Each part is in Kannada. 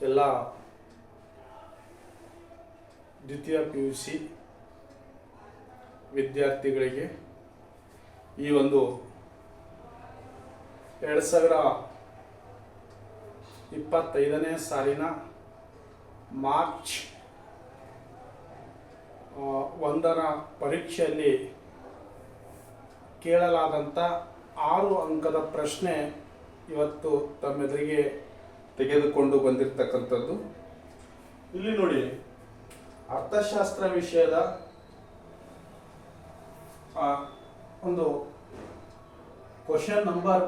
ಎಲ್ಲ. ದ್ವಿತೀಯ ಪಿ ಯು ಸಿ ವಿದ್ಯಾರ್ಥಿಗಳಿಗೆ ಈ ಒಂದು ಎರಡು ಸಾವಿರ ಇಪ್ಪತ್ತೈದನೇ ಸಾಲಿನ ಮಾರ್ಚ್ ಒಂದರ ಪರೀಕ್ಷೆಯಲ್ಲಿ ಕೇಳಲಾದಂಥ ಆರು ಅಂಕದ ಪ್ರಶ್ನೆ ಇವತ್ತು ತಮ್ಮೆದುರಿಗೆ ತೆಗೆದುಕೊಂಡು ಬಂದಿರತಕ್ಕಂಥದ್ದು. ಇಲ್ಲಿ ನೋಡಿ, ಅರ್ಥಶಾಸ್ತ್ರ ವಿಷಯದ ಒಂದು ಕ್ವಶನ್ ನಂಬರ್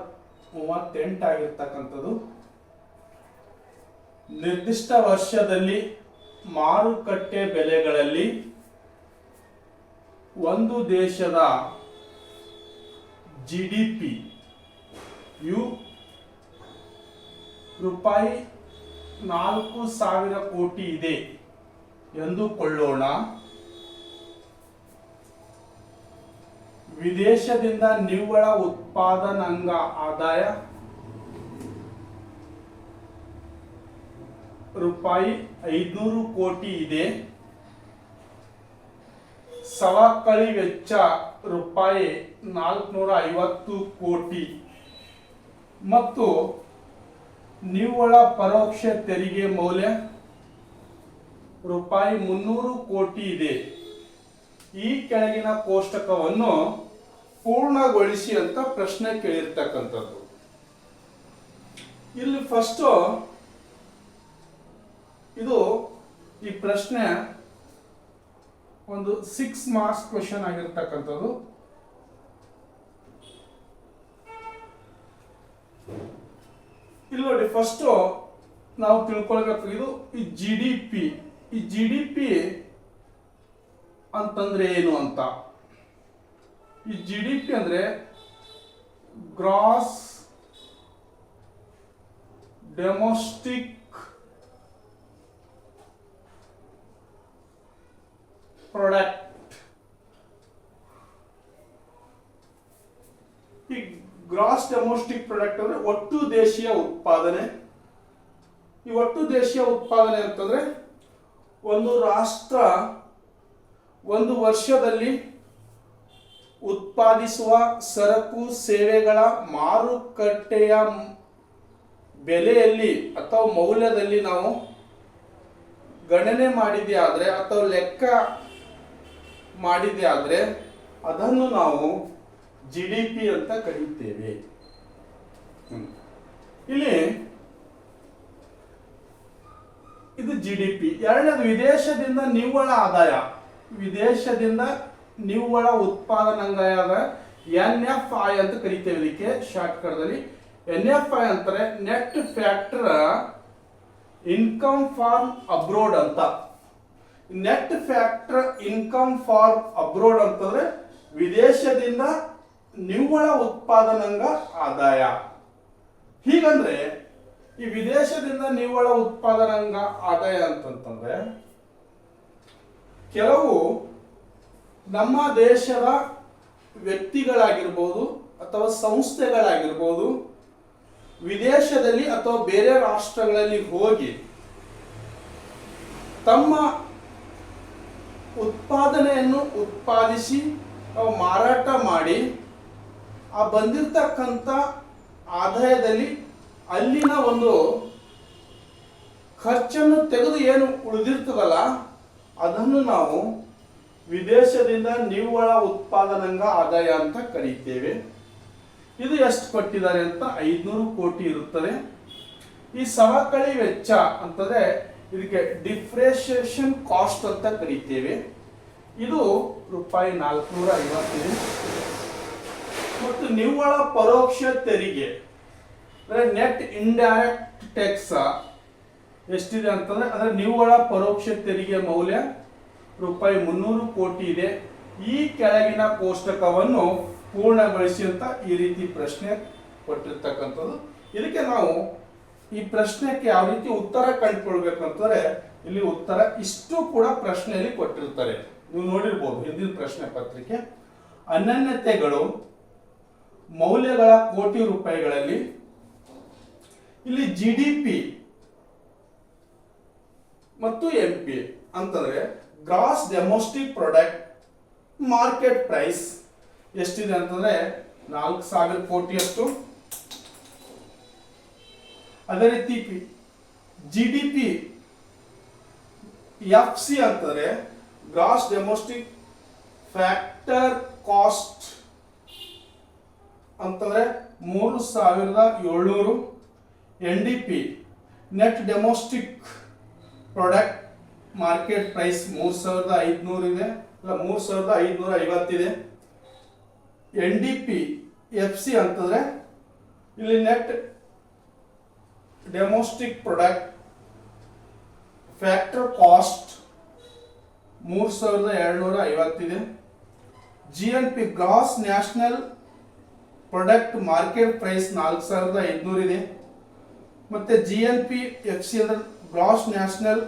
ಮೂವತ್ತೆಂಟಾಗಿರ್ತಕ್ಕಂಥದ್ದು ನಿರ್ದಿಷ್ಟ ವರ್ಷದಲ್ಲಿ ಮಾರುಕಟ್ಟೆ ಬೆಲೆಗಳಲ್ಲಿ ಒಂದು ದೇಶದ ಜಿ ಡಿ ಪಿ ಯು ರೂಪಾಯಿ ನಾಲ್ಕು ಸಾವಿರ ಕೋಟಿ ಇದೆ ಎಂದುಕೊಳ್ಳೋಣ. ವಿದೇಶದಿಂದ ನಿವ್ವಳ ಉತ್ಪಾದನಾಂಗ ಆದಾಯ ರೂಪಾಯಿ ಐದುನೂರು ಕೋಟಿ ಇದೆ. ಸವಕಳಿ ವೆಚ್ಚ ರೂಪಾಯಿ ನಾಲ್ಕುನೂರ ಐವತ್ತು ಕೋಟಿ. ಮತ್ತು ನಿವ್ವಳ ಪರೋಕ್ಷ ತೆರಿಗೆ ಮೌಲ್ಯ ರೂಪಾಯಿ ಮುನ್ನೂರು ಕೋಟಿ ಇದೆ. ಈ ಕೆಳಗಿನ ಕೋಷ್ಟಕವನ್ನು ಪೂರ್ಣಗೊಳಿಸಿ ಅಂತ ಪ್ರಶ್ನೆ ಕೇಳಿರ್ತಕ್ಕಂಥದ್ದು. ಇಲ್ಲಿ ಫಸ್ಟ್ ಇದು ಈ ಪ್ರಶ್ನೆ ಒಂದು ಸಿಕ್ಸ್ ಮಾರ್ಕ್ಸ್ ಕ್ವಶನ್ ಆಗಿರ್ತಕ್ಕಂಥದ್ದು. ಇಲ್ಲಿ ನೋಡಿ ಫಸ್ಟ್ ನಾವು ತಿಳ್ಕೊಳ್ಬೇಕು ಇದು ಈ ಜಿ ಡಿ ಪಿ ಈ ಜಿ ಡಿ ಪಿ ಅಂತಂದ್ರೆ ಏನು ಅಂತ? ಈ ಜಿ ಡಿ ಪಿ ಅಂದ್ರೆ ಗ್ರಾಸ್ ಡೆಮೋಸ್ಟಿಕ್ ಪ್ರಾಡಕ್ಟ್ ಈ ಗ್ರಾಸ್ ಡೊಮೆಸ್ಟಿಕ್ ಪ್ರಾಡಕ್ಟ್ ಅಂದ್ರೆ ಒಟ್ಟು ದೇಶೀಯ ಉತ್ಪಾದನೆ. ಈ ಒಟ್ಟು ದೇಶೀಯ ಉತ್ಪಾದನೆ ಅಂತಂದ್ರೆ ಒಂದು ರಾಷ್ಟ್ರ ಒಂದು ವರ್ಷದಲ್ಲಿ ಉತ್ಪಾದಿಸುವ ಸರಕು, ಸೇವೆಗಳ ಮಾರುಕಟ್ಟೆಯ ಬೆಲೆಯಲ್ಲಿ ಅಥವಾ ಮೌಲ್ಯದಲ್ಲಿ ನಾವು ಗಣನೆ ಮಾಡಿದೆ ಆದರೆ ಅಥವಾ ಲೆಕ್ಕ ಮಾಡಿದೆ ಆದರೆ ಅದನ್ನು ನಾವು ಜಿ ಡಿ ಪಿ ಅಂತ ಕರೆಯುತ್ತೇವೆ. ಇಲ್ಲಿ ಇದು ಜಿ ಡಿ ಪಿ ಎರಡನೇದು, ವಿದೇಶದಿಂದ ನಿವ್ವಳ ಆದಾಯ. ವಿದೇಶದಿಂದ ನಿವ್ವಳ ಉತ್ಪಾದನಾಂಗಾಯದ ಎನ್ ಎಫ್ ಐ ಅಂತ ಕರಿತೇವೆ ಇದಕ್ಕೆ ಶಾರ್ಟ್ ಎನ್ ಎಫ್ ಐ ಅಂತಾರೆ net factor income from abroad ಅಂತ. Net factor income for abroad ಅಂತಂದ್ರೆ ವಿದೇಶದಿಂದ ನಿವ್ವಳ ಉತ್ಪಾದನಾಂಗ ಆದಾಯ. ಹೀಗಂದ್ರೆ ಈ ವಿದೇಶದಿಂದ ನಿವ್ವಳ ಉತ್ಪಾದನಾಂಗ ಆದಾಯ ಅಂತಂತಂದ್ರೆ, ಕೆಲವು ನಮ್ಮ ದೇಶದ ವ್ಯಕ್ತಿಗಳಾಗಿರ್ಬೋದು ಅಥವಾ ಸಂಸ್ಥೆಗಳಾಗಿರ್ಬೋದು ವಿದೇಶದಲ್ಲಿ ಅಥವಾ ಬೇರೆ ರಾಷ್ಟ್ರಗಳಲ್ಲಿ ಹೋಗಿ ತಮ್ಮ ಉತ್ಪಾದನೆಯನ್ನು ಉತ್ಪಾದಿಸಿ, ಮಾರಾಟ ಮಾಡಿ ಆ ಬಂದಿರತಕ್ಕಂಥ ಆದಾಯದಲ್ಲಿ ಅಲ್ಲಿನ ಒಂದು ಖರ್ಚನ್ನು ತೆಗೆದು ಏನು ಉಳಿದಿರ್ತದಲ್ಲ, ಅದನ್ನು ನಾವು ವಿದೇಶದಿಂದ ನಿವ್ವಳ ಉತ್ಪಾದನಾಂಗ ಆದಾಯ ಅಂತ ಕರೀತೇವೆ. ಇದು ಎಷ್ಟು ಕೊಟ್ಟಿದ್ದಾರೆ ಅಂತ ಐದ್ನೂರು ಕೋಟಿ ಇರುತ್ತದೆ. ಈ ಸವಕಳಿ ವೆಚ್ಚ ಅಂತಂದ್ರೆ ಇದಕ್ಕೆ ಡಿಫ್ರೆಷಿಯೇಷನ್ ಕಾಸ್ಟ್ ಅಂತ ಕರೀತೇವೆ. ಇದು ರೂಪಾಯಿ ನಾಲ್ಕುನೂರ ಐವತ್ತಿದೆ ಮತ್ತು ನಿವ್ವಳ ಪರೋಕ್ಷ ತೆರಿಗೆ. ಅಂದ್ರೆ ನೆಟ್ ಇಂಡೈರೆಕ್ಟ್ ಟ್ಯಾಕ್ಸ್ ಎಷ್ಟಿದೆ ಅಂತಂದ್ರೆ ಅಂದ್ರೆ ನಿವ್ವಳ ಪರೋಕ್ಷ ತೆರಿಗೆ ಮೌಲ್ಯ ರೂಪಾಯಿ ಮುನ್ನೂರು ಕೋಟಿ ಇದೆ. ಈ ಕೆಳಗಿನ ಕೋಷ್ಟಕವನ್ನು ಪೂರ್ಣಗೊಳಿಸಿ ಅಂತ ಈ ರೀತಿ ಪ್ರಶ್ನೆ ಕೊಟ್ಟಿರ್ತಕ್ಕಂಥದ್ದು. ಇದಕ್ಕೆ ನಾವು ಈ ಪ್ರಶ್ನೆಗೆ ಯಾವ ರೀತಿ ಉತ್ತರ ಕಂಡುಕೊಳ್ಬೇಕಂತಂದ್ರೆ ಇಲ್ಲಿ ಉತ್ತರ ಇಷ್ಟು ಕೂಡ ಪ್ರಶ್ನೆಯಲ್ಲಿ ಕೊಟ್ಟಿರ್ತಾರೆ ನೀವು ನೋಡಿರ್ಬೋದು ಹಿಂದಿನ ಪ್ರಶ್ನೆ ಪತ್ರಿಕೆ. ಅನನ್ಯತೆಗಳು ಮೌಲ್ಯಗಳ ಕೋಟಿ ರೂಪಾಯಿಗಳಲ್ಲಿ ಇಲ್ಲಿ ಜಿ ಡಿ ಪಿ ಮತ್ತು ಎಂ ಪಿ ಅಂತಂದ್ರೆ gross domestic product market price ಎಷ್ಟಿದೆ ಅಂತಂದ್ರೆ ನಾಲ್ಕು ಸಾವಿರ ಕೋಟಿಯಷ್ಟು ಅದೇ ರೀತಿ G D P F C ಅಂತಂದ್ರೆ ಗ್ರಾಸ್ ಡೆಮೋಸ್ಟಿಕ್ ಫ್ಯಾಕ್ಟರ್ ಕಾಸ್ಟ್ ಅಂತಂದ್ರೆ ಮೂರು ಸಾವಿರದ ಏಳ್ನೂರು N D P net domestic product market price ಮೂರು ಸಾವಿರದ ಐದುನೂರು ಇದೆ. ಇಲ್ಲ, ಮೂರು ಸಾವಿರದ ಐದುನೂರ ಐವತ್ತಿದೆ. N D P F C ಅಂತಂದ್ರೆ ಇಲ್ಲಿ net domestic product factor cost ಮೂರು ಸಾವಿರದ ಏಳ್ನೂರ ಐವತ್ತಿದೆ. G N P gross national product market price ನಾಲ್ಕು ಸಾವಿರದ ಐದುನೂರು ಇದೆ. ಮತ್ತೆ G N P F C ಅಂದ್ರೆ gross national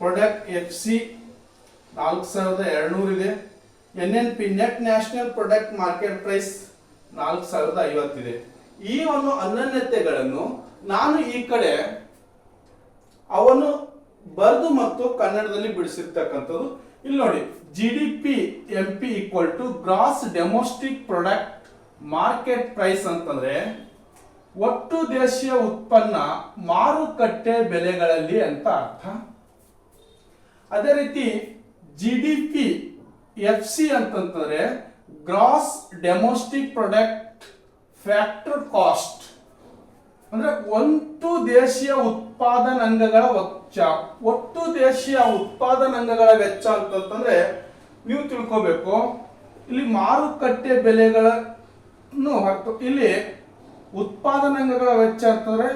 product F C ನಾಲ್ಕು ಸಾವಿರದ ಎರಡುನೂರು ಇದೆ. N N P net national product market price ನಾಲ್ಕು ಸಾವಿರದ ಐವತ್ತಿದೆ ಈ ಒಂದು ಅನನ್ಯತೆಗಳನ್ನು ನಾನು ಈ ಕಡೆ ಅವನು ಬರೆದು ಮತ್ತು ಕನ್ನಡದಲ್ಲಿ ಬಿಡಿಸಿರ್ತಕ್ಕಂಥದ್ದು. ಇಲ್ಲಿ ನೋಡಿ G D P M P equal to gross domestic product market price ಅಂತಂದ್ರೆ ಒಟ್ಟು ದೇಶೀಯ ಉತ್ಪನ್ನ ಮಾರುಕಟ್ಟೆ ಬೆಲೆಗಳಲ್ಲಿ ಅಂತ ಅರ್ಥ. ಅದೇ ರೀತಿ G D P F C ಅಂತಂತಂದ್ರೆ gross domestic product factor cost ಅಂದ್ರೆ ಒಂದು ದೇಶೀಯ ಉತ್ಪಾದನಾಂಗಗಳ ವೆಚ್ಚ. ಒಟ್ಟು ದೇಶೀಯ ಉತ್ಪಾದನಾಂಗಗಳ ವೆಚ್ಚ ಅಂತಂತಂದ್ರೆ ನೀವು ತಿಳ್ಕೋಬೇಕು. ಇಲ್ಲಿ ಮಾರುಕಟ್ಟೆ ಬೆಲೆಗಳನ್ನು ಹೊರತು ಇಲ್ಲಿ ಉತ್ಪಾದನಾಂಗಗಳ ವೆಚ್ಚ ಅಂತಂದ್ರೆ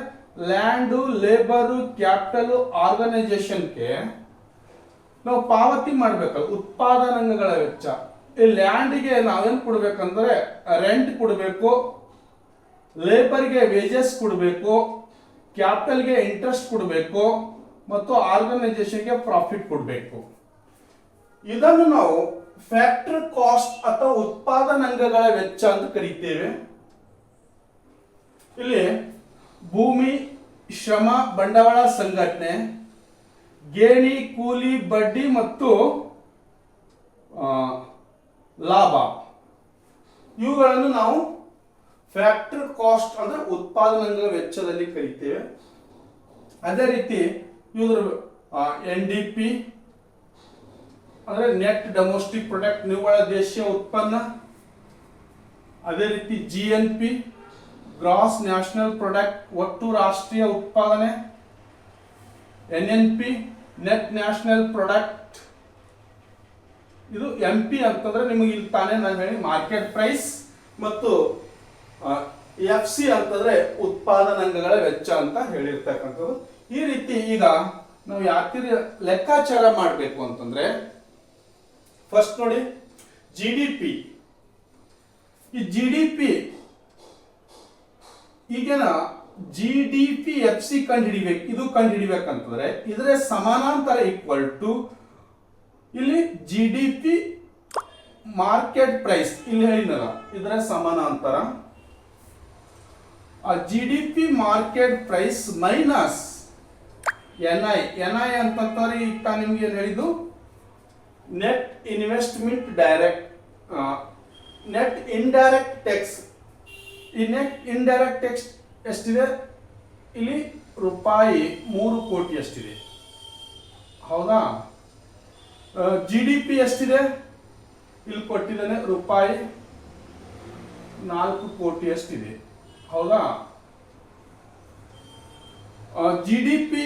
ಲ್ಯಾಂಡು, ಲೇಬರು, ಕ್ಯಾಪಿಟಲ್, ಆರ್ಗನೈಸೇಷನ್ಗೆ ನಾವು ಪಾವತಿ ಮಾಡಬೇಕಲ್ಲ, ಉತ್ಪಾದನಾಂಗಗಳ ವೆಚ್ಚ. ಈ ಲ್ಯಾಂಡ್ಗೆ ನಾವೇನು ಕೊಡ್ಬೇಕಂದ್ರೆ ರೆಂಟ್ ಕೊಡಬೇಕು, ಲೇಬರ್ಗೆ ವೇಜಸ್ ಕೊಡಬೇಕು, ಕ್ಯಾಪಿಟಲ್ಗೆ ಇಂಟ್ರೆಸ್ಟ್ ಕೊಡಬೇಕು, ಮತ್ತು ಆರ್ಗನೈಸೇಷನ್ಗೆ ಪ್ರಾಫಿಟ್ ಕೊಡಬೇಕು. ಇದನ್ನು ನಾವು ಫ್ಯಾಕ್ಟರ್ ಕಾಸ್ಟ್ ಅಥವಾ ಉತ್ಪಾದನಾಂಗಗಳ ವೆಚ್ಚ ಅಂತ ಕರೀತೇವೆ. ಇಲ್ಲಿ ಭೂಮಿ, ಶ್ರಮ, ಬಂಡವಾಳ ಸಂಘಟನೆ, ಗೇಣಿ, ಕೂಲಿ, ಬಡ್ಡಿ ಮತ್ತು ಲಾಭ. ಇವುಗಳನ್ನು ನಾವು ಫ್ಯಾಕ್ಟರ್ ಕಾಸ್ಟ್ ಅಂದ್ರೆ ಉತ್ಪಾದನಾಂಗಗಳ ವೆಚ್ಚದಲ್ಲಿ ಕರಿತೇವೆ. ಅದೇ ರೀತಿ ಇವರು ಎನ್ ಡಿ ಪಿ ಅಂದ್ರೆ ನೆಟ್ ಡೊಮೆಸ್ಟಿಕ್ ಪ್ರೊಡಕ್ಟ್ ನಿವ್ವಳ ದೇಶೀಯ ಉತ್ಪನ್ನ, ಅದೇ ರೀತಿ G N P gross national product ಒಟ್ಟು ರಾಷ್ಟ್ರೀಯ ಉತ್ಪಾದನೆ N N P net national product ಇದು ಎಂ ಪಿ ಅಂತಂದ್ರೆ ನಿಮಗೆ ಇಲ್ಲಿ ತಾನೇ ನಾನು ಹೇಳಿ ಮಾರ್ಕೆಟ್ ಪ್ರೈಸ್ ಮತ್ತು ಎಫ್ ಸಿ ಅಂತಂದ್ರೆ ಉತ್ಪಾದನಾಂಗಗಳ ವೆಚ್ಚ ಅಂತ ಹೇಳಿರ್ತಕ್ಕಂಥದ್ದು. ಈ ರೀತಿ ಈಗ ನಾವು ಯಾವ ಲೆಕ್ಕಾಚಾರ ಮಾಡಬೇಕು ಅಂತಂದ್ರೆ ಫಸ್ಟ್ ನೋಡಿ ಜಿ ಡಿ ಪಿ ಈ ಜಿ ಡಿ ಪಿ ಈಗೇನ G D P F C ಕಂಡು ಹಿಡಿಬೇಕು ಇದು ಕಂಡು ಹಿಡಿಬೇಕಂತಂದ್ರೆ ಇದರ ಸಮಾನಾಂತರ ಈಕ್ವಲ್ ಟು ಇಲ್ಲಿ G D P market price ಇಲ್ಲಿ ಹೇಳಿನಲ್ಲ ಇದರ ಸಮಾನಾಂತರ. ಆ G D P market price minus N I N I ಅಂತಂದ್ರೆ ಈಗ ನಿಮ್ಗೆ ಏನು ಹೇಳಿದ್ದು? Net investment direct net indirect tax ಈ ನೆಟ್ ಇಂಡೈರೆಕ್ಟ್ ಟ್ಯಾಕ್ಸ್ ಎಷ್ಟಿದೆ? ಇಲ್ಲಿ ರೂಪಾಯಿ ಮೂರು ಕೋಟಿ ಅಷ್ಟಿದೆ ಹೌದಾ? ಜಿ ಡಿ ಪಿ ಎಷ್ಟಿದೆ? ಇಲ್ಲಿ ಕೊಟ್ಟಿದ್ದಾನೆ ರೂಪಾಯಿ ನಾಲ್ಕು ಕೋಟಿ ಅಷ್ಟಿದೆ ಹೌದಾ? G D P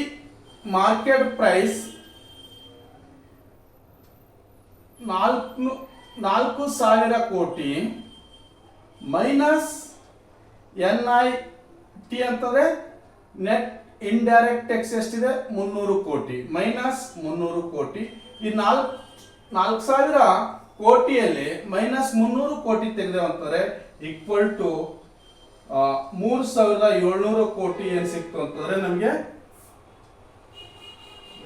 market price ನಾಲ್ಕು ನಾಲ್ಕು ಸಾವಿರ ಕೋಟಿ ಮೈನಸ್ ಎನ್ ಐ ಟಿ ಅಂತಂದ್ರೆ ನೆಟ್ ಇಂಡೈರೆಕ್ಟ್ ಟ್ಯಾಕ್ಸ್ ಎಷ್ಟಿದೆ? ಮುನ್ನೂರು ಕೋಟಿ. ಮೈನಸ್ ಮುನ್ನೂರು ಕೋಟಿ. ಈ ನಾಲ್ಕು ನಾಲ್ಕು ಸಾವಿರ ಕೋಟಿಯಲ್ಲಿ ಮೈನಸ್ ಮುನ್ನೂರು ಕೋಟಿ ತೆಗೆದೇವಂತಾರೆ ಈಕ್ವಲ್ ಟು ಮೂರು ಸಾವಿರದ ಏಳ್ನೂರು ಕೋಟಿ ಏನು ಸಿಕ್ತು ಅಂತಂದ್ರೆ ನಮಗೆ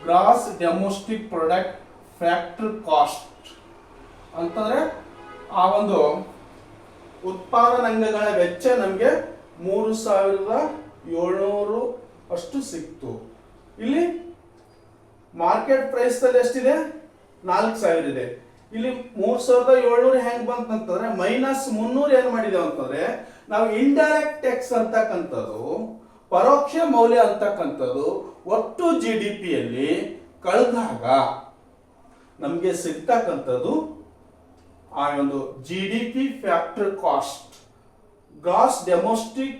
gross domestic product factor cost ಅಂತಂದ್ರೆ ಆ ಒಂದು ಉತ್ಪಾದನಾಂಗಗಳ ವೆಚ್ಚ ನಮಗೆ ಮೂರು ಸಾವಿರದ ಏಳ್ನೂರು ಅಷ್ಟು ಸಿಕ್ತು. ಇಲ್ಲಿ ಮಾರ್ಕೆಟ್ ಪ್ರೈಸ್ ಅಲ್ಲಿ ಎಷ್ಟಿದೆ? ನಾಲ್ಕು ಸಾವಿರ ಇದೆ. ಇಲ್ಲಿ ಮೂರ್ ಸಾವಿರದ ಏಳ್ನೂರು ಹೆಂಗ್ ಬಂತಂತಂದ್ರೆ ಮೈನಸ್ ಮುನ್ನೂರು ಏನ್ ಮಾಡಿದೆವು ಅಂತಂದ್ರೆ ನಾವು ಇಂಡೈರೆಕ್ಟ್ ಟ್ಯಾಕ್ಸ್ ಅಂತಕ್ಕಂಥದ್ದು, ಪರೋಕ್ಷ ಮೌಲ್ಯ ಅಂತಕ್ಕಂಥದ್ದು, ಒಟ್ಟು ಜಿ ಡಿ ಪಿಯಲ್ಲಿ ಕಳೆದಾಗ ನಮಗೆ ಸಿಗ್ತಕ್ಕಂಥದ್ದು ಆ ಒಂದು G D P factor cost gross domestic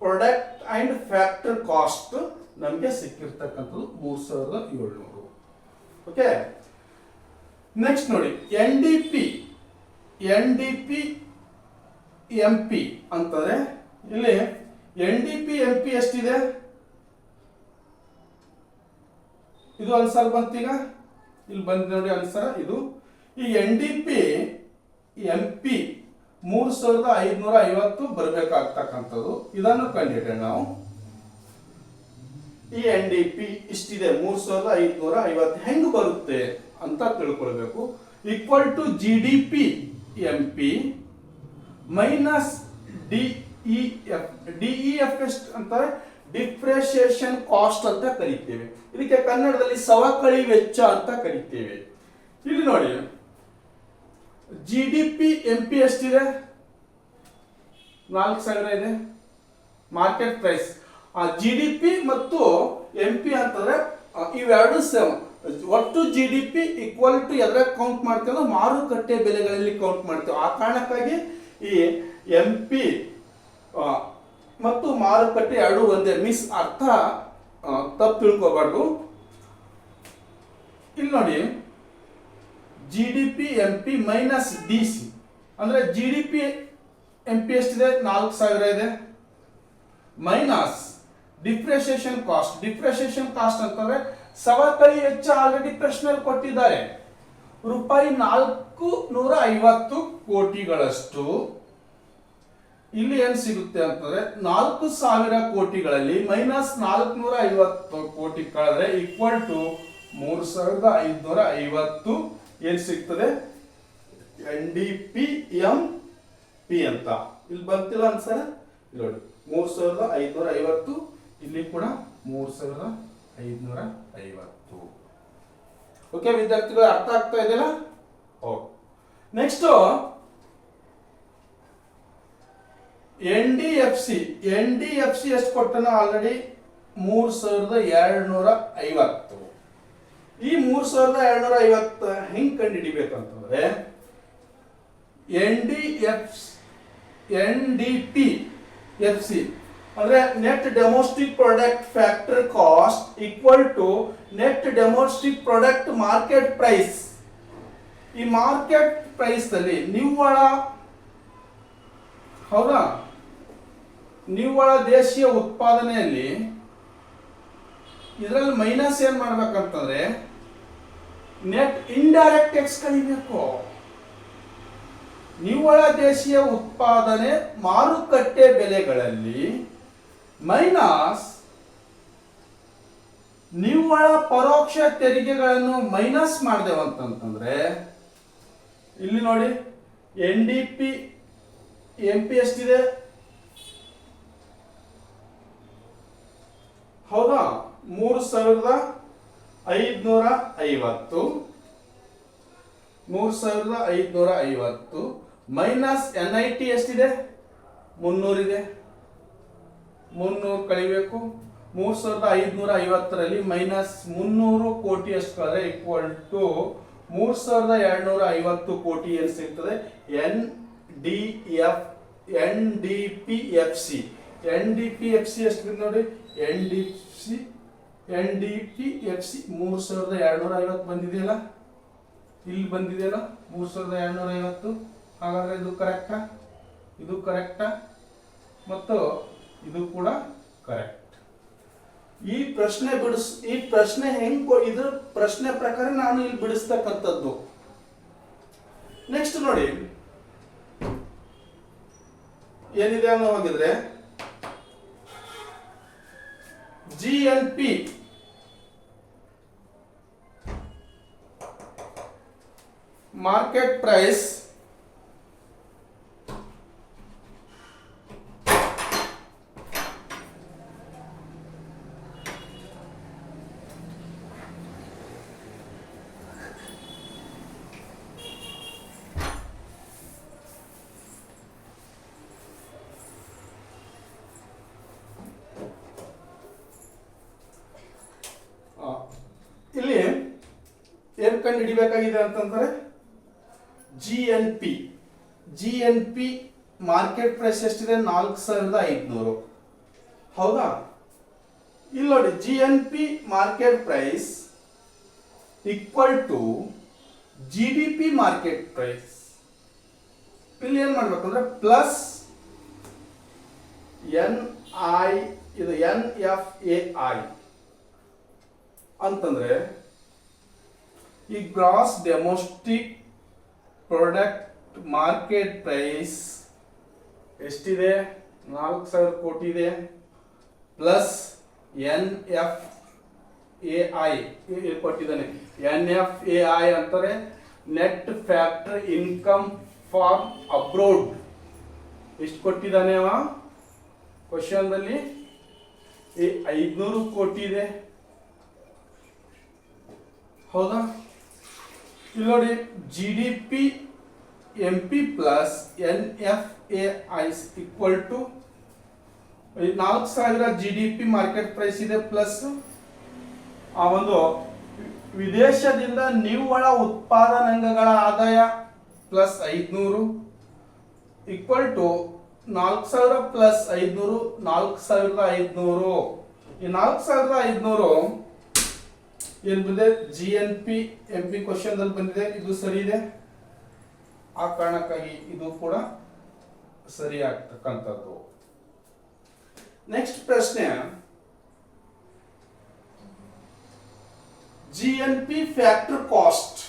product and factor cost ನಮಗೆ ಸಿಕ್ಕಿರ್ತಕ್ಕಂಥದ್ದು ಮೂರು ಸಾವಿರದ ಏಳ್ನೂರು. ಓಕೆ ನೆಕ್ಸ್ಟ್ ನೋಡಿ N D P N D P M P ಅಂತಂದ್ರೆ ಇಲ್ಲಿ N D P M P ಎಷ್ಟಿದೆ? ಇದು ಅನ್ಸಲ್ ಬಂತೀಗ ಇಲ್ಲಿ ಬಂದಿದೆ ನೋಡಿ ಆನ್ಸರ್ ಇದು ಈ N D P M P ಮೂರು ಸಾವಿರದ ಐದುನೂರ ಐವತ್ತು ಬರಬೇಕಾಗ್ತಕ್ಕಂಥದ್ದು. ಇದನ್ನು ಕಂಡಿಡ್ರೆ ನಾವು. ಈ ಎನ್ ಡಿ ಪಿ ಇಷ್ಟಿದೆ, ಮೂರು ಸಾವಿರದ ಐದುನೂರ ಐವತ್ತು ಹೆಂಗ್ ಬರುತ್ತೆ ಅಂತ ತಿಳ್ಕೊಳ್ಬೇಕು. Equal to G D P M P minus D E F D E F ಎಷ್ಟು ಅಂತಾರೆ ಡಿಪ್ರೆಸಿಯೇಷನ್ ಕಾಸ್ಟ್ ಅಂತ ಕರಿತೇವೆ. ಇದಕ್ಕೆ ಕನ್ನಡದಲ್ಲಿ ಸವಕಳಿ ವೆಚ್ಚ ಅಂತ ಕರಿತೇವೆ. ಇಲ್ಲಿ ನೋಡಿ. G D P M P ಎಷ್ಟಿದೆ ನಾಲ್ಕು ಸಾವಿರ ಇದೆ. ಮಾರ್ಕೆಟ್ ಪ್ರೈಸ್ ಆ ಜಿ ಡಿ ಪಿ ಮತ್ತು ಎಂ ಪಿ ಅಂತಂದ್ರೆ ಇವೆರಡು ಸೇಮ್. ಒಟ್ಟು G D P equal to ಎದ್ರ ಕೌಂಟ್ ಮಾಡ್ತೇವೆ ಮಾರುಕಟ್ಟೆ ಬೆಲೆಗಳಲ್ಲಿ ಕೌಂಟ್ ಮಾಡ್ತೇವೆ. ಆ ಕಾರಣಕ್ಕಾಗಿ ಈ ಎಂ ಪಿ ಮತ್ತು ಮಾರುಕಟ್ಟೆ ಎರಡು ಒಂದೇ. ಮಿಸ್ ಅರ್ಥ ತಪ್ಪು ತಿಳ್ಕೋಬಾರ್ದು. ಇಲ್ಲಿ ನೋಡಿ. G D P M P minus D C ಅಂದ್ರೆ G D P M P ಎಷ್ಟಿದೆ? ನಾಲ್ಕು ಸಾವಿರ ಇದೆ. Minus depreciation cost depreciation cost ಅಂತಂದ್ರೆ ಸವಕಳಿ ವೆಚ್ಚ ಆಲ್ರೆಡಿ ಪ್ರಶ್ನೆಯಲ್ಲಿ ಕೊಟ್ಟಿದ್ದಾರೆ. ರೂಪಾಯಿ ನಾಲ್ಕು ನೂರ ಐವತ್ತು ಕೋಟಿಗಳಷ್ಟು. ಇಲ್ಲಿ ಏನ್ ಸಿಗುತ್ತೆ ಅಂತಂದ್ರೆ ನಾಲ್ಕು ಸಾವಿರ ಕೋಟಿಗಳಲ್ಲಿ ಮೈನಸ್ ನಾಲ್ಕುನೂರ ಐವತ್ತು ಕೋಟಿ ಕಳೆದ್ರೆ ಈಕ್ವಲ್ ಟು ಮೂರು ಸಾವಿರದ ಐದುನೂರ ಐವತ್ತು. ಏನ್ ಸಿಗ್ತದೆ? N D P M P ಅಂತ. ಇಲ್ಲಿ ಬಂತಿಲ್ಲ ಇಲ್ಲಿ ನೋಡಿ, ಮೂರ್ ಸಾವಿರದ ಐದುನೂರ ಐವತ್ತು, ಇಲ್ಲಿ ಕೂಡ ಮೂರ್ ಸಾವಿರದ ಐದುನೂರ ಐವತ್ತು. ಓಕೆ ವಿದ್ಯಾರ್ಥಿಗಳು, ಅರ್ಥ ಆಗ್ತಾ ಇದೆಯಲ್ಲ? Okay. Next N D F C N D F C ಎಷ್ಟು ಕೊಟ್ಟನ ಆಲ್ರೆಡಿ ಮೂರು ಸಾವಿರದ ಎರಡುನೂರ ಐವತ್ತು. ಈ ಮೂರು ಸಾವಿರದ ಎರಡುನೂರ ಐವತ್ತು ಹೆಂಗೆ ಕಂಡುಹಿಡಿಬೇಕಂತಂದ್ರೆ N D F N D P F C ಅಂದರೆ net domestic product factor cost equal to net domestic product market price ಈ ಮಾರ್ಕೆಟ್ ಪ್ರೈಸ್ ಅಲ್ಲಿ ನಿವ್ವಳ, ಹೌದಾ? ನಿವ್ವಳ ದೇಶೀಯ ಉತ್ಪಾದನೆಯಲ್ಲಿ ಇದರಲ್ಲಿ ಮೈನಸ್ ಏನು ಮಾಡ್ಬೇಕಂತಂದ್ರೆ ನೆಟ್ ಇಂಡೈರೆಕ್ಟ್ ಟ್ಯಾಕ್ಸ್ ಕಳಿಬೇಕು. ನಿವ್ವಳ ದೇಶೀಯ ಉತ್ಪಾದನೆ ಮಾರುಕಟ್ಟೆ ಬೆಲೆಗಳಲ್ಲಿ ಮೈನಸ್ ನಿವ್ವಳ ಪರೋಕ್ಷ ತೆರಿಗೆಗಳನ್ನು ಮೈನಸ್ ಮಾಡಿದೆವು ಅಂತಂತಂದ್ರೆ, ಇಲ್ಲಿ ನೋಡಿ N D P M P ಎಷ್ಟಿದೆ? ಹೌದಾ? ಮೂರು ಸಾವಿರದ ಐದುನೂರ ಐವತ್ತು. ಮೂರು ಸಾವಿರದ ಐದುನೂರ ಐವತ್ತು. ಮೈನಸ್ ಎನ್ ಐ ಟಿ ಎಷ್ಟಿದೆ? ಮುನ್ನೂರಿದೆ ಮುನ್ನೂರು ಕಳಿಬೇಕು. ಮೂರು ಸಾವಿರದ ಐದುನೂರ ಐವತ್ತರಲ್ಲಿ ಮೈನಸ್ ಮುನ್ನೂರು ಕೋಟಿ ಎಷ್ಟು ಕಳೆದ್ರೆ ಈಕ್ವಲ್ ಟು ಮೂರು ಸಾವಿರದ ಎರಡ್ನೂರ ಐವತ್ತು ಕೋಟಿ ಏನು ಸಿಗ್ತದೆ? N D F N D P F C N D P F C ಎಷ್ಟು ನೋಡಿ? N D C N D T F C ಮೂರು ಸಾವಿರದ ಎರಡ್ನೂರ ಐವತ್ತು ಬಂದಿದೆಯಲ್ಲ? ಇಲ್ಲಿ ಬಂದಿದೆಯಲ್ಲ? ಮೂರು ಸಾವಿರದ ಎರಡ್ನೂರ ಐವತ್ತು. ಹಾಗಾದ್ರೆ ಇದು ಕರೆಕ್ಟಾ ಇದು ಕರೆಕ್ಟಾ ಮತ್ತು ಇದು ಕೂಡ ಕರೆಕ್ಟ್ ಈ ಪ್ರಶ್ನೆ ಬಿಡಿಸ್, ಈ ಪ್ರಶ್ನೆ ಹೆಂಗ್ ಇದ್ರ ಪ್ರಶ್ನೆ ಪ್ರಕಾರ ನಾನು ಇಲ್ಲಿ ಬಿಡಿಸ್ತಕ್ಕಂಥದ್ದು. ನೆಕ್ಸ್ಟ್ ನೋಡಿ. ಏನಿದೆ ಅನ್ನೋ ಹೋಗಿದ್ರೆ G L P market price ಕಂಡು ಹಿಡಿಬೇಕಾಗಿದೆ ಅಂತಂದ್ರೆ G N P G N P market price ಎಷ್ಟಿದೆ? ನಾಲ್ಕು ಸಾವಿರದ ಐದುನೂರು. ಹೌದಾ? ಇಲ್ಲಿ ನೋಡಿ G N P market price equal to G D P market price ಇಲ್ಲಿ ಏನ್ ಮಾಡ್ಬೇಕಂದ್ರೆ ಪ್ಲಸ್ ಎನ್ ಐ ಇದು ಎನ್ ಎಫ್ ಎ ಐ ಅಂತಂದ್ರೆ ಈ gross domestic product market price ಎಷ್ಟಿದೆ ನಾಲ್ಕು ಸಾವಿರ ಕೋಟಿ ಇದೆ plus N F A I ಕೊಟ್ಟಿದ್ದಾನೆ ಎನ್ ಎಫ್ ಎ ಐ ಅಂತಾರೆ net factor income for abroad ಎಷ್ಟು ಕೊಟ್ಟಿದ್ದಾನೆ ಅವ ಕ್ವಶನ್ದಲ್ಲಿ ಈ ಐದ್ನೂರು ಕೋಟಿ ಇದೆ ಹೌದಾ ಇಲ್ಲಿ ನೋಡಿ G D P M P plus N F A I's equal to ನಾಲ್ಕು ಸಾವಿರ G D P market price ಇದೆ ಪ್ಲಸ್ ಆ ಒಂದು ವಿದೇಶದಿಂದ ನಿವ್ವಳ ಉತ್ಪಾದನಾಂಗಗಳ ಆದಾಯ ಪ್ಲಸ್ ಐದುನೂರು ಈಕ್ವಲ್ ಟು ನಾಲ್ಕು ಸಾವಿರ ಪ್ಲಸ್ ಐದುನೂರು, ನಾಲ್ಕು ಸಾವಿರದ ಐದುನೂರು. ಈ ನಾಲ್ಕು ಸಾವಿರದ ಐದ್ನೂರು ಏನ್ ಬಂದಿದೆ G N P M P question ಅಲ್ಲಿ ಬಂದಿದೆ. ಇದು ಸರಿ ಇದೆ? ಆ ಕಾರಣಕ್ಕಾಗಿ ಇದು ಕೂಡ ಸರಿ ಆಗ್ತಕ್ಕಂಥದ್ದು. ನೆಕ್ಸ್ಟ್ ಪ್ರಶ್ನೆ. G N P factor cost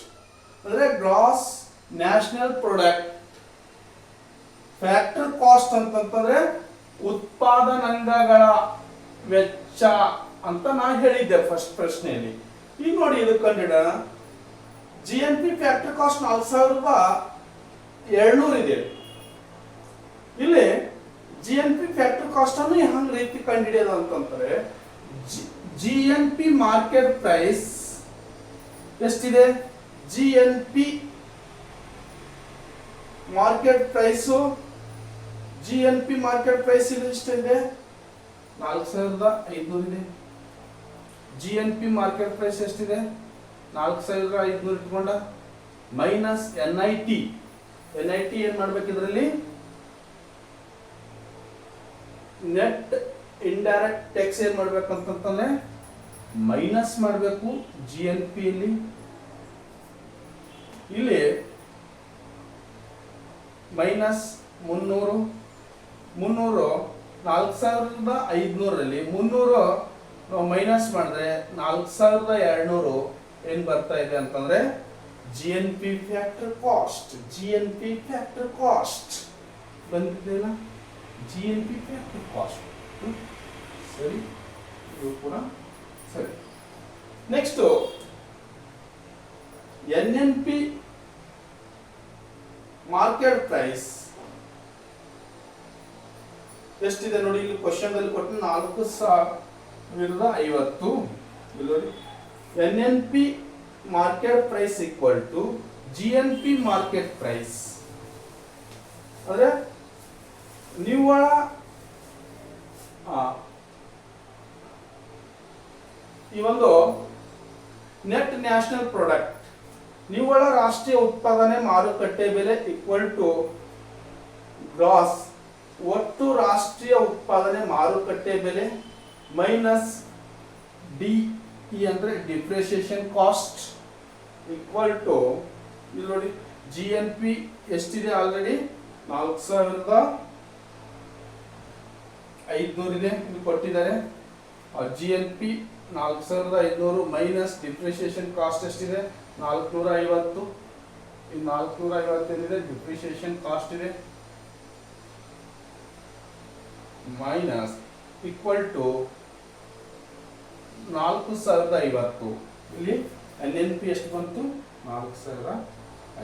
ಅಂದ್ರೆ gross national product factor cost ಅಂತಂತಂದ್ರೆ ಉತ್ಪಾದನಾಂಗಗಳ ವೆಚ್ಚ ಅಂತ ನಾ ಹೇಳಿದ್ದೆ ಫಸ್ಟ್ ಪ್ರಶ್ನೆಯಲ್ಲಿ. ಈಗ ನೋಡಿ ಇದಕ್ಕೆ ಕಂಡಿಡ. G N P factor cost ನಾಲ್ಕು ಸಾವಿರದ ಏಳ್ನೂರು ಇದೆ. ಇಲ್ಲಿ G N P factor cost ಅನ್ನು ಹಂಗ್ ರೀತಿ ಕಂಡಿಡಿಯೋದು ಅಂತಂದ್ರೆ G N P market price ಎಷ್ಟಿದೆ? G N P market price G N P market price ಇದು ಎಷ್ಟಿದೆ? ನಾಲ್ಕು ಸಾವಿರದ ಐದುನೂರು ಇದೆ. G N P market price ಎಷ್ಟಿದೆ? ನಾಲ್ಕು ಸಾವಿರದ ಐದುನೂರು ಇಟ್ಕೊಂಡ. Minus N I T N I T ಏನ್ ಮಾಡ್ಬೇಕು ಇದರಲ್ಲಿ? ನೆಟ್ ಇಂಡೈರೆಕ್ಟ್ ಟ್ಯಾಕ್ಸ್ ಏನ್ ಮಾಡ್ಬೇಕಂತಂದ್ರೆ ಮೈನಸ್ ಮಾಡಬೇಕು ಜಿ ಎನ್ ಪಿ ಇಲ್ಲಿ ಇಲ್ಲಿ ಮೈನಸ್ ಮುನ್ನೂರು. ಮುನ್ನೂರು ನಾಲ್ಕು ಸಾವಿರದ ಐದುನೂರಲ್ಲಿ ಮುನ್ನೂರು ನಾವು ಮೈನಸ್ ಮಾಡಿದ್ರೆ ನಾಲ್ಕು ಸಾವಿರದ ಎರಡ್ನೂರು ಏನ್ ಬರ್ತಾ ಇದೆ ಅಂತಂದ್ರೆ G N P factor cost G N P factor cost ಬಂದಿದೆಯಲ್ಲ? G N P factor cost ಸರಿ? ಇದು ಕೂಡ ಸರಿ. Next N N P market price ಎಷ್ಟಿದೆ ನೋಡಿ, ಇಲ್ಲಿ ಕ್ವಶನ್ ಅಲ್ಲಿ ಕೊಟ್ಟು ನಾಲ್ಕು ಸಾವಿರದ ಐವತ್ತು N N P market price equal to G N P market price ಅಂದ್ರೆ ನಿವ್ವಳ ಈ ಒಂದು ನೆಟ್ ನ್ಯಾಷನಲ್ ಪ್ರಾಡಕ್ಟ್ ನಿವ್ವಳ ರಾಷ್ಟ್ರೀಯ ಉತ್ಪಾದನೆ ಮಾರುಕಟ್ಟೆ ಬೆಲೆ ಈಕ್ವಲ್ ಟು ಗ್ರಾಸ್ ಒಟ್ಟು ರಾಷ್ಟ್ರೀಯ ಉತ್ಪಾದನೆ ಮಾರುಕಟ್ಟೆ ಬೆಲೆ ಮೈನಸ್ ಡಿ ಇ ಅಂದರೆ ಡಿಪ್ರಿಸಿಯೇಷನ್ ಕಾಸ್ಟ್ ಈಕ್ವಲ್ ಟು ಇಲ್ಲಿ ನೋಡಿ ಜಿ ಎನ್ ಪಿ ಎಷ್ಟಿದೆ ಆಲ್ರೆಡಿ ನಾಲ್ಕು ಸಾವಿರದ ಐದುನೂರಿದೆ ಇಲ್ಲಿ ಕೊಟ್ಟಿದ್ದಾರೆ. ಜಿ ಎನ್ ಪಿ ನಾಲ್ಕು ಸಾವಿರದ ಐದುನೂರು ಮೈನಸ್ ಡಿಪ್ರಿಸಿಯೇಷನ್ ಕಾಸ್ಟ್ ಎಷ್ಟಿದೆ? ನಾಲ್ಕುನೂರ ಐವತ್ತು ಈ ನಾಲ್ಕುನೂರ ಐವತ್ತೇನಿದೆ ಡಿಪ್ರಿಸಿಯೇಷನ್ ಕಾಸ್ಟ್ ಇದೆ. ಮೈನಸ್ ಈಕ್ವಲ್ ಟು ನಾಲ್ಕು ಸಾವಿರದ ಐವತ್ತು. ಇಲ್ಲಿ ಎನ್ ಎನ್ ಪಿ ಎಷ್ಟು ಬಂತು? ನಾಲ್ಕು ಸಾವಿರ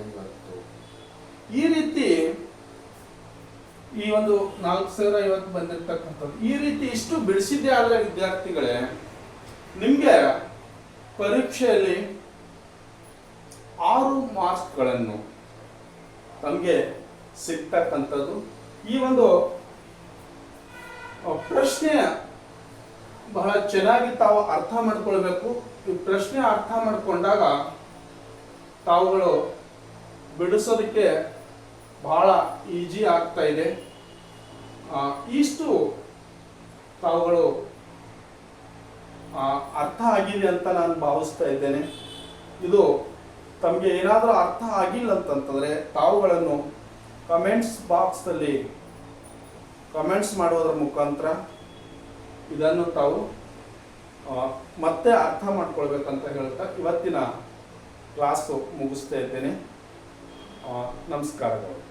ಐವತ್ತು. ಈ ರೀತಿ ಈ ಒಂದು ನಾಲ್ಕು ಸಾವಿರ ಐವತ್ತು ಬಂದಿರತಕ್ಕಂಥದ್ದು, ಈ ರೀತಿ ಇಷ್ಟು ಬಿಡಿಸಿದ್ದೆ ಆದ ವಿದ್ಯಾರ್ಥಿಗಳೇ, ನಿಮಗೆ ಪರೀಕ್ಷೆಯಲ್ಲಿ ಆರು ಮಾರ್ಕ್ಸ್ಗಳನ್ನು ತಮಗೆ ಸಿಗ್ತಕ್ಕಂಥದ್ದು. ಈ ಒಂದು ಪ್ರಶ್ನೆ ಬಹಳ ಚೆನ್ನಾಗಿ ತಾವು ಅರ್ಥ ಮಾಡ್ಕೊಳ್ಬೇಕು. ಈ ಪ್ರಶ್ನೆ ಅರ್ಥ ಮಾಡಿಕೊಂಡಾಗ ತಾವುಗಳು ಬಿಡಿಸೋದಕ್ಕೆ ಬಹಳ ಈಜಿ ಆಗ್ತಾ ಇದೆ. ಇಷ್ಟು ತಾವುಗಳು ಅರ್ಥ ಆಗಿದೆ ಅಂತ ನಾನು ಭಾವಿಸ್ತಾ ಇದ್ದೇನೆ. ಇದು ತಮಗೆ ಏನಾದರೂ ಅರ್ಥ ಆಗಿಲ್ಲ ಅಂತಂತಂದರೆ ತಾವುಗಳನ್ನು ಕಮೆಂಟ್ಸ್ ಬಾಕ್ಸ್ನಲ್ಲಿ ಕಮೆಂಟ್ಸ್ ಮಾಡೋದ್ರ ಮುಖಾಂತರ ಇದನ್ನು ತಾವು ಮತ್ತೆ ಅರ್ಥ ಮಾಡ್ಕೊಳ್ಬೇಕಂತ ಹೇಳ್ತಾ ಇವತ್ತಿನ ಕ್ಲಾಸು ಮುಗಿಸ್ತಾ ಇದ್ದೇನೆ. ನಮಸ್ಕಾರಗಳು.